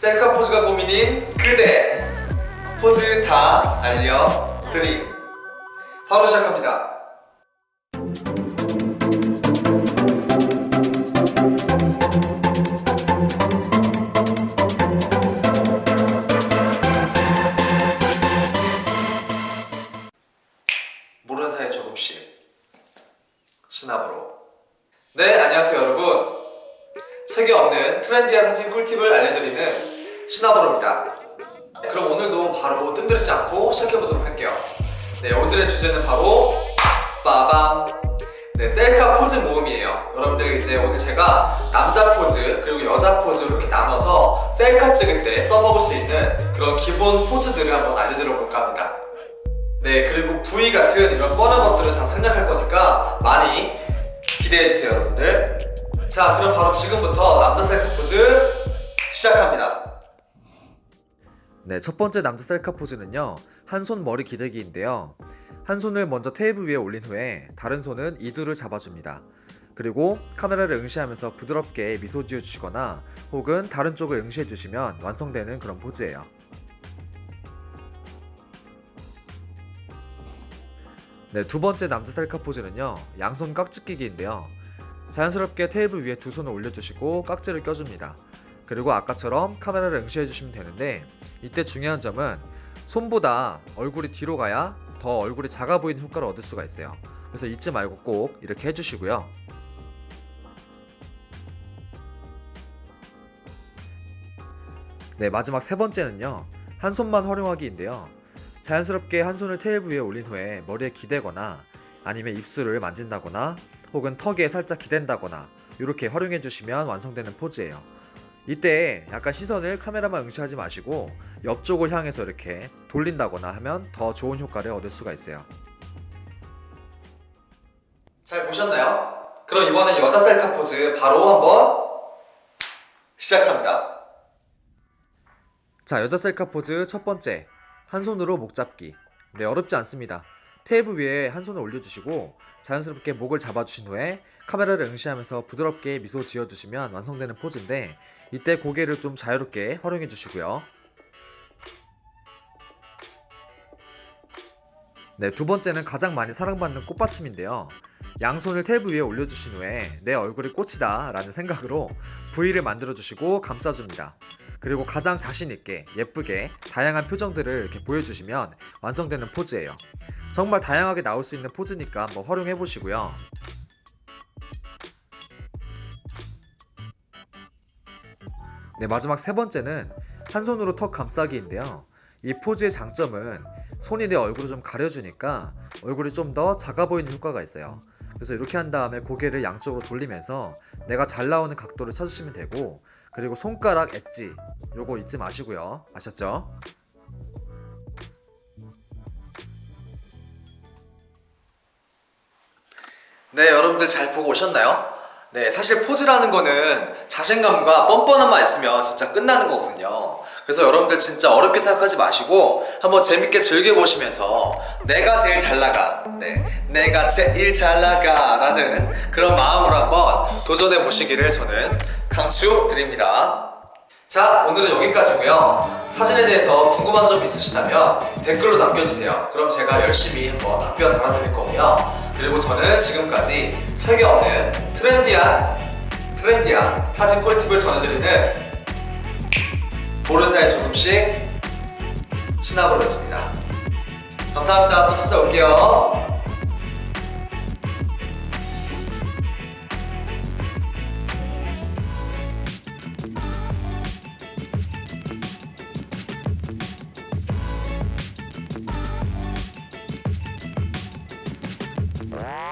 셀카 포즈가 고민인 그대. 포즈 다 알려드림. 바로 시작합니다. 모르는 사이에 조금씩 신압으로. 네 안녕하세요 여러분 책에 없는 트렌디한 사진 꿀팁을 알려드리는 신화보로입니다. 그럼 오늘도 바로 뜸들이지 않고 시작해보도록 할게요. 네, 오늘의 주제는 바로 빠밤. 네, 셀카 포즈 모음이에요. 여러분들 이제 오늘 제가 남자 포즈 그리고 여자 포즈 이렇게 나눠서 셀카 찍을 때 써먹을 수 있는 그런 기본 포즈들을 한번 알려드려 볼까 합니다. 네, 그리고 부위 같은 이런 뻔한 것들은 다 생략할 거니까 많이 기대해주세요, 여러분들. 자, 그럼 바로 지금부터 남자 셀카 포즈 시작합니다. 네, 첫 번째 남자 셀카 포즈는요. 한 손 머리 기대기인데요. 한 손을 먼저 테이블 위에 올린 후에 다른 손은 이두를 잡아줍니다. 그리고 카메라를 응시하면서 부드럽게 미소 지어주시거나 혹은 다른 쪽을 응시해주시면 완성되는 그런 포즈예요. 네, 두 번째 남자 셀카 포즈는요. 양손 깍지 끼기인데요. 자연스럽게 테이블 위에 두 손을 올려주시고 깍지를 껴줍니다. 그리고 아까처럼 카메라를 응시해주시면 되는데 이때 중요한 점은 손보다 얼굴이 뒤로 가야 더 얼굴이 작아 보이는 효과를 얻을 수가 있어요. 그래서 잊지 말고 꼭 이렇게 해주시고요. 네, 마지막 세 번째는요. 한 손만 활용하기인데요. 자연스럽게 한 손을 테이블 위에 올린 후에 머리에 기대거나 아니면 입술을 만진다거나 혹은 턱에 살짝 기댄다거나 이렇게 활용해 주시면 완성되는 포즈예요. 이때 약간 시선을 카메라만 응시하지 마시고 옆쪽을 향해서 이렇게 돌린다거나 하면 더 좋은 효과를 얻을 수가 있어요. 잘 보셨나요? 그럼 이번엔 여자 셀카 포즈 바로 한번 시작합니다. 자, 여자 셀카 포즈 첫 번째. 한 손으로 목 잡기. 네, 어렵지 않습니다. 테이블 위에 한 손을 올려주시고 자연스럽게 목을 잡아주신 후에 카메라를 응시하면서 부드럽게 미소 지어주시면 완성되는 포즈인데 이때 고개를 좀 자유롭게 활용해 주시고요. 네, 두 번째는 가장 많이 사랑받는 꽃받침인데요. 양손을 테이블 위에 올려주신 후에 내 얼굴이 꽃이다 라는 생각으로 V를 만들어주시고 감싸줍니다. 그리고 가장 자신있게 예쁘게 다양한 표정들을 이렇게 보여주시면 완성되는 포즈예요. 정말 다양하게 나올 수 있는 포즈니까 한번 활용해 보시고요. 네, 마지막 세 번째는 한 손으로 턱 감싸기인데요. 이 포즈의 장점은 손이 내 얼굴을 좀 가려주니까 얼굴이 좀 더 작아 보이는 효과가 있어요. 그래서 이렇게 한 다음에 고개를 양쪽으로 돌리면서 내가 잘 나오는 각도를 찾으시면 되고 그리고 손가락 엣지 요거 잊지 마시고요. 아셨죠? 네, 여러분들 잘 보고 오셨나요? 네, 사실 포즈라는 거는 자신감과 뻔뻔함만 있으면 진짜 끝나는 거거든요. 그래서 여러분들 진짜 어렵게 생각하지 마시고 한번 재밌게 즐겨보시면서 내가 제일 잘 나가, 네, 내가 제일 잘 나가 라는 그런 마음으로 한번 도전해 보시기를 저는 강추 드립니다. 자, 오늘은 여기까지고요. 사진에 대해서 궁금한 점 있으시다면 댓글로 남겨주세요. 그럼 제가 열심히 한번 답변 달아드릴 거고요. 그리고 저는 지금까지 책에 없는 트렌디한 트렌디한 사진 꿀팁을 전해드리는 사이 조금씩 신화보로였습니다. 감사합니다. 또 찾아올게요. Bye.